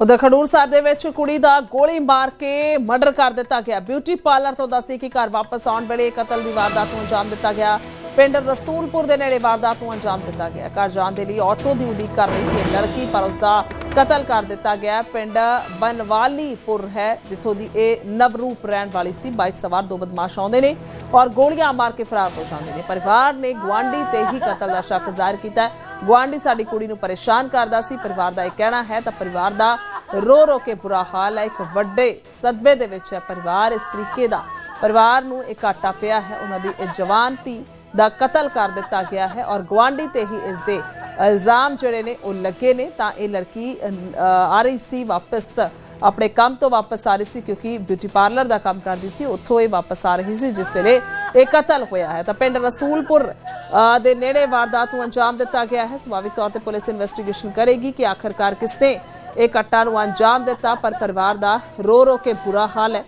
ਉਧਰ ਖਡੂਰ ਸਾਹਿਬ ਦੇ ਵਿੱਚ ਕੁੜੀ ਦਾ ਗੋਲੀ ਮਾਰ ਕੇ ਮਰਡਰ ਕਰ ਦਿੱਤਾ ਗਿਆ। ਬਿਊਟੀ ਪਾਰਲਰ ਤੋਂ ਦੱਸੀ ਕਿ ਘਰ ਵਾਪਸ ਆਉਣ ਵੇਲੇ ਕਤਲ ਦੀ ਵਾਰਦਾਤ ਨੂੰ ਅੰਜਾਮ ਦਿੱਤਾ ਗਿਆ। ਪਿੰਡ ਰਸੂਲਪੁਰ ਦੇ ਨੇੜੇ ਵਾਰਦਾਤ ਨੂੰ ਅੰਜਾਮ ਦਿੱਤਾ ਗਿਆ। ਘਰ ਜਾਣ ਦੇ ਲਈ ਆਟੋ ਦੀ ਉਡੀਕ ਕਰ ਰਹੀ ਸੀ ਲੜਕੀ, ਪਰ ਉਸ ਦਾ ਕਤਲ ਕਰ ਦਿੱਤਾ ਗਿਆ। ਪਿੰਡ ਬਨਵਾਲੀਪੁਰ ਹੈ, ਜਿੱਥੋਂ ਦੀ ਇਹ ਨਵਰੂਪ ਰਹਿਣ ਵਾਲੀ ਸੀ। ਬਾਈਕ ਸਵਾਰ ਦੋ ਬਦਮਾਸ਼ ਆਉਂਦੇ ਨੇ ਔਰ ਗੋਲੀਆਂ ਮਾਰ ਕੇ ਫਰਾਰ ਹੋ ਜਾਂਦੇ ਨੇ। ਪਰਿਵਾਰ ਨੇ ਗੁਆਂਢੀ ਤੇ ਹੀ ਕਤਲ ਦਾ ਸ਼ੱਕ ਜ਼ਾਹਿਰ ਕੀਤਾ ਹੈ। ਗੁਆਂਢੀ ਸਾਡੀ ਕੁੜੀ ਨੂੰ ਪਰੇਸ਼ਾਨ ਕਰਦਾ ਸੀ। ਪਰਿਵਾਰ ਦਾ ਇਹ ਕਹਿਣਾ ਹੈ, ਤਾਂ ਪਰਿਵਾਰ ਦਾ ਰੋ ਰੋ ਕੇ ਬੁਰਾ ਹਾਲ ਹੈ। ਇੱਕ ਵੱਡੇ ਸਦਬੇ ਦੇ ਵਿੱਚ ਹੈ। ਪਰਿਵਾਰ ਇਸ ਤਰੀਕੇ ਦਾ ਪਰਿਵਾਰ ਨੂੰ ਇਹ ਘਾਟਾ ਪਿਆ ਹੈ। ਉਹਨਾਂ ਦੀ ਇਹ ਜਵਾਨ ਧੀ ਦਾ ਕਤਲ ਕਰ ਦਿੱਤਾ ਗਿਆ ਹੈ ਔਰ ਗਵਾਂਢੀ ਤੇ ਹੀ ਇਸ ਦੇ ਇਲਜ਼ਾਮ ਜਿਹੜੇ ਨੇ ਉਹ ਲੱਗੇ ਨੇ। ਤਾਂ ਇਹ ਲੜਕੀ ਆ ਰਹੀ ਸੀ ਵਾਪਸ ਆਪਣੇ ਕੰਮ ਤੋਂ ਵਾਪਸ ਆ ਰਹੀ ਸੀ ਕਿਉਂਕਿ ਬਿਊਟੀ ਪਾਰਲਰ ਦਾ ਕੰਮ ਕਰਦੀ ਸੀ। ਉੱਥੋਂ ਇਹ ਵਾਪਸ ਆ ਰਹੀ ਸੀ ਜਿਸ ਵੇਲੇ ਇਹ ਕਤਲ ਹੋਇਆ ਹੈ। ਤਾਂ ਪਿੰਡ ਰਸੂਲਪੁਰ ਅ, ਦੇ ਨੇੜੇ ਵਾਰਦਾਤ ਨੂੰ ਅੰਜਾਮ ਦਿੱਤਾ ਗਿਆ ਹੈ। ਸੁਭਾਵਿਕ ਤੌਰ ਤੇ ਪੁਲਿਸ ਇਨਵੈਸਟੀਗੇਸ਼ਨ ਕਰੇਗੀ ਕਿ ਆਖਰਕਾਰ ਕਿਸਨੇ ਇਹ ਕੱਟਾ ਨੂੰ ਅੰਜਾਮ ਦਿੱਤਾ, ਪਰ ਪਰਿਵਾਰ ਦਾ ਰੋ ਰੋ ਕੇ ਬੁਰਾ ਹਾਲ ਹੈ।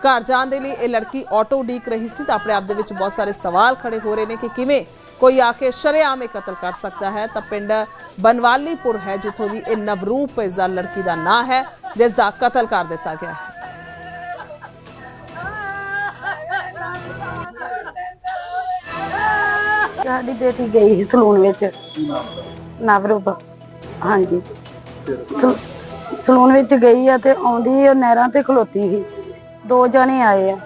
ਘਰ ਜਾਣ ਦੇ ਲਈ ਇਹ ਲੜਕੀ ਆਟੋ ਉਡੀਕ ਰਹੀ ਸੀ ਤਾਂ ਆਪਣੇ ਆਪ ਦੇ ਵਿੱਚ ਬਹੁਤ ਸਾਰੇ ਸਵਾਲ ਖੜੇ ਹੋ ਰਹੇ ਨੇ ਕਿ ਕਿਵੇਂ ਕੋਈ ਆ ਕੇ ਸ਼ਰੇਆਮ ਇਹ ਕਤਲ ਕਰ ਸਕਦਾ ਹੈ। ਤਾਂ ਪਿੰਡ ਬਨਵਾਲੀਪੁਰ ਹੈ, ਜਿੱਥੋਂ ਦੀ ਇਹ ਨਵਰੂਪ ਇਸ ਦਾ ਲੜਕੀ ਦਾ ਨਾਂ ਹੈ, ਜਿਸ ਦਾ ਕਤਲ ਕਰ ਦਿੱਤਾ ਗਿਆ ਹੈ। ਸਾਡੀ ਬੇਟੀ ਗਈ ਸੀ ਸਲੂਨ ਵਿੱਚ, ਨਵਰੂਪ। ਹਾਂਜੀ। ਸਲੂ- ਸਲੂਨ ਵਿੱਚ ਗਈ ਆ ਤੇ ਆਉਂਦੀ ਉਹ ਨਹਿਰਾਂ ਤੇ ਖਲੋਤੀ ਸੀ। ਦੋ ਜਣੇ ਆਏ ਆ।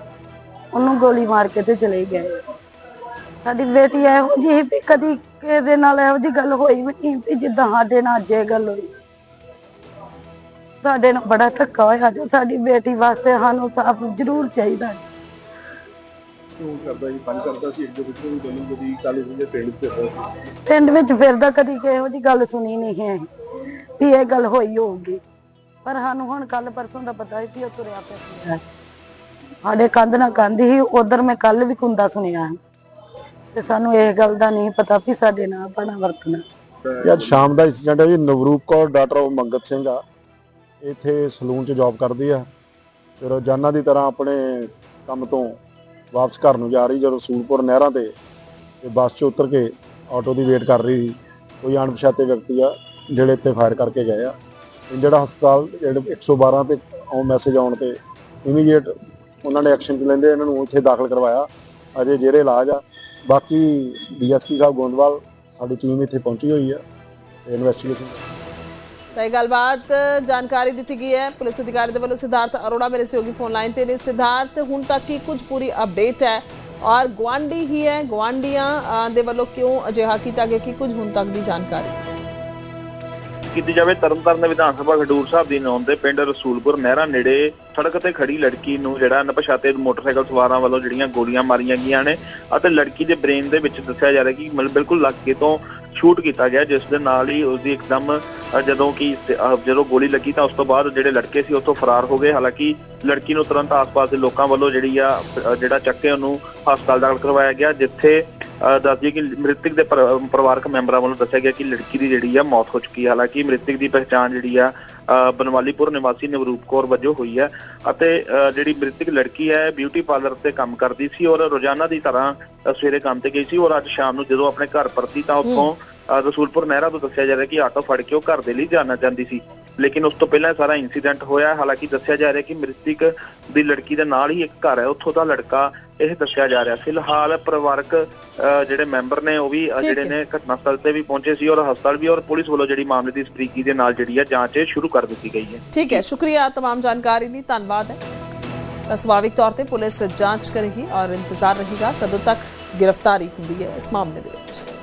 ਉਹਨੂੰ ਗੋਲੀ ਮਾਰ ਕੇ ਤੇ ਚਲੇ ਗਏ। ਸਾਡੀ ਬੇਟੀ ਇਹੋ ਜਿਹੀ ਵੀ ਕਦੀ ਕਿਸੇ ਦੇ ਨਾਲ ਇਹੋ ਜਿਹੀ ਗੱਲ ਹੋਈ ਵੀ ਨਹੀਂ ਵੀ ਜਿੱਦਾਂ ਸਾਡੇ ਨਾਲ ਅੱਜ ਇਹ ਗੱਲ ਹੋਈ। ਸਾਡੇ ਨਾਲ ਬੜਾ ਧੱਕਾ ਹੋਇਆ ਜੋ ਸਾਡੀ ਬੇਟੀ ਵਾਸਤੇ ਸਾਨੂੰ ਸਾਫ਼ ਜ਼ਰੂਰ ਚਾਹੀਦਾ ਹੈ। ਕਿਉਂ ਕਰਦਾ ਜੀ? ਤੰਗ ਕਰਦਾ ਸੀ ਅੱਗੇ ਪਿੱਛੇ ਵੀ? ਗੱਲ ਕਦੀ ਕੱਲ ਸੀ ਪਿੰਡ ਸੀ? ਵਿੱਚ ਫਿਰਦਾ ਕਦੀ ਕਿਹੋ ਜੀ ਗੱਲ ਸੁਣੀ ਨਹੀਂ ਹੈ। ਵੀ ਇਹ ਗੱਲ ਹੋਈ ਹੋਊਗੀ। ਪਰ ਸਾਨੂੰ ਹੁਣ ਕੱਲ ਪਰਸੋਂ ਦਾ ਪਤਾ ਹੈ ਵੀ ਉਹ ਤੁਰਿਆ ਫਿਰਦਾ ਹੈ। ਸਾਡੇ ਕੰਧ ਨਾਲ ਕੰਧ ਹੀ ਉਧਰ ਮੈਂ ਕੱਲ ਵੀ ਕੁੰਦਾ ਸੁਣਿਆ ਹੈ। ਤੇ ਸਾਨੂੰ ਇਹ ਗੱਲ ਦਾ ਨਹੀਂ ਪਤਾ ਵੀ ਸਾਡੇ ਨਾਲ ਬਣਾ ਵਰਤਣਾ। ਇਹ ਅੱਜ ਸ਼ਾਮ ਦਾ ਇੰਸੀਡੈਂਟ ਹੈ ਜੀ, ਨਵਰੂਪ ਕੌਰ, ਡਾਕਟਰ ਆਫ ਮੰਗਤ ਸਿੰਘ ਆ। ਇੱਥੇ ਸਲੂਨ 'ਚ ਜੌਬ ਕਰਦੀ ਆ। ਤੇ ਰੋਜ਼ਾਨਾ ਦੀ ਤਰ੍ਹਾਂ ਆਪਣੇ ਕੰਮ ਤੋਂ ਵਾਪਸ ਘਰ ਨੂੰ ਜਾ ਰਹੀ, ਜਦੋਂ ਸੂਰਪੁਰ ਨਹਿਰਾਂ ਤੇ ਤੇ ਬੱਸ 'ਚ ਉਤਰ ਕੇ ਆਟੋ ਦੀ ਵੇਟ ਕਰ ਰਹੀ ਸੀ। ਕੋਈ ਅਣਪਛਾਤੇ ਵਿਅਕਤੀ ਆ। ਜਿਹੜੇ ਇੱਥੇ ਫਾਇਰ ਕਰਕੇ ਗਏ ਆ। ਜਿਹੜਾ ਹਸਪਤਾਲ ਜਿਹੜੇ 112 ਤੇ ਉਹ ਮੈਸੇਜ ਆਉਣ ਤੇ ਇਮੀਡੀਏਟ ਉਹਨਾਂ ਨੇ ਐਕਸ਼ਨ ਲੈਂਦੇ ਇਹਨਾਂ ਨੂੰ ਇੱਥੇ ਦਾਖਲ ਕਰਵਾਇਆ। ਅਜੇ ਜਿਹੜੇ ਇਲਾਜ ਆ। ਬਾਕੀ ਡੀਐਸਪੀ ਸਾਹਿਬ ਗੋਂਦਵਾਲ, ਸਾਡੀ ਟੀਮ ਇੱਥੇ ਪਹੁੰਚੀ ਹੋਈ ਆ। ਇਨਵੈਸਟੀਗੇਸ਼ਨ ਤਾਂ ਇਹ ਗੱਲਬਾਤ ਜਾਣਕਾਰੀ ਦਿੱਤੀ ਗਈ ਹੈ। ਪੁਲਿਸ ਅਧਿਕਾਰੀ ਦੇ ਵੱਲੋਂ ਸਿਧਾਰਥ ਅਰੋੜਾ, ਮੇਰੇ ਸਹਿਯੋਗੀ ਫੋਨ ਲਾਈਨ ਤੇ ਨੇ। ਸਿਧਾਰਥ, ਹੁਣ ਤੱਕ ਕੀ ਕੁਝ ਪੂਰੀ ਅਪਡੇਟ ਹੈ? ਔਰ ਗਵਾਂਢੀ ਹੀ ਹੈ। ਗਵਾਂਢੀਆਂ ਦੇ ਵੱਲੋਂ ਕਿਉਂ ਅਜਿਹਾ ਕੀਤਾ ਗਿਆ? ਕਿ ਕੁਝ ਹੁਣ ਤੱਕ ਦੀ ਜਾਣਕਾਰੀ? ਕੀਤੀ ਜਾਵੇ ਤਰਨਤਾਰਨ ਵਿਧਾਨ ਸਭਾ ਖਡੂਰ ਸਾਹਿਬ ਦੀ ਨੌਂ ਦੇ ਪਿੰਡ ਰਸੂਲਪੁਰ ਨਹਿਰਾ ਨੇੜੇ ਸੜਕ ਤੇ ਖੜੀ ਲੜਕੀ ਨੂੰ ਜਿਹੜਾ ਅਣਪਛਾਤੇ ਮੋਟਰਸਾਈਕਲ ਸਵਾਰਾਂ ਵੱਲੋਂ ਜਿਹੜੀਆਂ ਗੋਲੀਆਂ ਮਾਰੀਆਂ ਗਈਆਂ ਨੇ ਅਤੇ ਲੜਕੀ ਦੇ ਬ੍ਰੇਨ ਦੇ ਵਿੱਚ ਦੱਸਿਆ ਜਾ ਰਿਹਾ ਕਿ ਮਤਲਬ ਬਿਲਕੁਲ ਲੱਗੇ ਤੋਂ ਸ਼ੂਟ ਕੀਤਾ ਗਿਆ ਜਿਸ ਦੇ ਨਾਲ ਹੀ ਉਸ ਦੀ ਇੱਕਦਮ ਜਦੋਂ ਕਿ ਜਦੋਂ ਗੋਲੀ ਲੱਗੀ ਤਾਂ ਉਸ ਤੋਂ ਬਾਅਦ ਜਿਹੜੇ ਲੜਕੇ ਸੀ ਉੱਥੋਂ ਫਰਾਰ ਹੋ ਗਏ। ਹਾਲਾਂਕਿ ਲੜਕੀ ਨੂੰ ਤੁਰੰਤ ਆਸ-ਪਾਸ ਦੇ ਲੋਕਾਂ ਵੱਲੋਂ ਜਿਹੜੀ ਆ ਅ, ਜਿਹੜਾ ਚੱਕੇ ਉਹਨੂੰ ਹਸਪਤਾਲ ਦਾਖਲ ਕਰਵਾਇਆ ਗਿਆ ਜਿੱਥੇ ਅ, ਦੱਸ ਕਿ ਮ੍ਰਿਤਕ ਦੇ ਪਰ- ਪਰਿਵਾਰਕ ਮੈਂਬਰਾਂ ਵੱਲੋਂ ਦੱਸਿਆ ਗਿਆ ਕਿ ਲੜਕੀ ਦੀ ਜਿਹੜੀ ਆ ਮੌਤ ਹੋ ਚੁੱਕੀ ਹੈ। ਹਾਲਾਂਕਿ ਮ੍ਰਿਤਕ ਦੀ ਪਛਾਣ ਜਿਹੜੀ ਆ ਬਨਵਾਲੀਪੁਰ ਨਿਵਾਸੀ ਨਵਰੂਪ ਕੌਰ ਵਜੋਂ ਹੋਈ ਹੈ ਅਤੇ ਜਿਹੜੀ ਮ੍ਰਿਤਕ ਲੜਕੀ ਹੈ ਬਿਊਟੀ ਪਾਰਲਰ ਤੇ ਕੰਮ ਕਰਦੀ ਸੀ ਔਰ ਰੋਜ਼ਾਨਾ ਦੀ ਤਰ੍ਹਾਂ ਸਵੇਰੇ ਕੰਮ ਤੇ ਗਈ ਸੀ ਔਰ ਅੱਜ ਸ਼ਾਮ ਨੂੰ ਜਦੋਂ ਆਪਣੇ ਘਰ ਪਰਤੀ ਤਾਂ ਉੱਥੋਂ ਰਸੂਲਪੁਰ ਨਹਿਰਾ ਤੋਂ ਦੱਸਿਆ ਜਾ ਰਿਹਾ ਕਿ ਆਟੋ ਫੜ ਕੇ ਉਹ ਘਰ ਦੇ ਲਈ ਜਾਣਾ ਚਾਹੁੰਦੀ ਸੀ। ਲੇਕਿਨ ਉਸ ਤੋਂ ਪਹਿਲਾਂ ਸਾਰਾ ਇਨਸੀਡੈਂਟ ਹੋਇਆ। ਹਾਲਾਂਕਿ ਦੱਸਿਆ ਜਾ ਰਿਹਾ ਕਿ ਮ੍ਰਿਤਕ ਦੀ ਲੜਕੀ ਦੇ ਨਾਲ ਹੀ ਇੱਕ ਘਰ ਹੈ। ਉੱਥੋਂ ਦਾ ਲੜਕਾ ਇਹ ਦੱਸਿਆ ਜਾ ਰਿਹਾ। ਫਿਲਹਾਲ ਪਰਿਵਾਰਕ ਜਿਹੜੇ ਮੈਂਬਰ ਨੇ ਉਹ ਵੀ ਜਿਹੜੇ ਨੇ ਘਟਨਾ ਸਥਲ ਤੇ ਵੀ ਪਹੁੰਚੇ ਸੀ ਔਰ ਹਸਪਤਾਲ ਵੀ ਔਰ ਪੁਲਿਸ ਵੱਲੋਂ ਜਿਹੜੀ ਮਾਮਲੇ ਦੀ ਸਪਰੀਕੀ ਦੇ ਨਾਲ ਜਿਹੜੀ ਹੈ ਜਾਂਚ ਸ਼ੁਰੂ ਕਰ ਦਿੱਤੀ ਗਈ ਹੈ। ਠੀਕ ਹੈ। ਸ਼ੁਕਰੀਆ ਤਮਾਮ ਜਾਣਕਾਰੀ ਲਈ। ਧੰਨਵਾਦ ਹੈ। ਸਵਾਭਿਕ ਤੌਰ ਤੇ ਪੁਲਿਸ ਜਾਂਚ ਕਰੇਗੀ ਔਰ ਇੰਤਜ਼ਾਰ ਰਹੇਗਾ ਕਦੋਂ ਤੱਕ ਗ੍ਰਿਫਤਾਰੀ ਹੁੰਦੀ ਹੈ ਇਸ ਮਾਮਲੇ ਦੇ ਵਿੱਚ।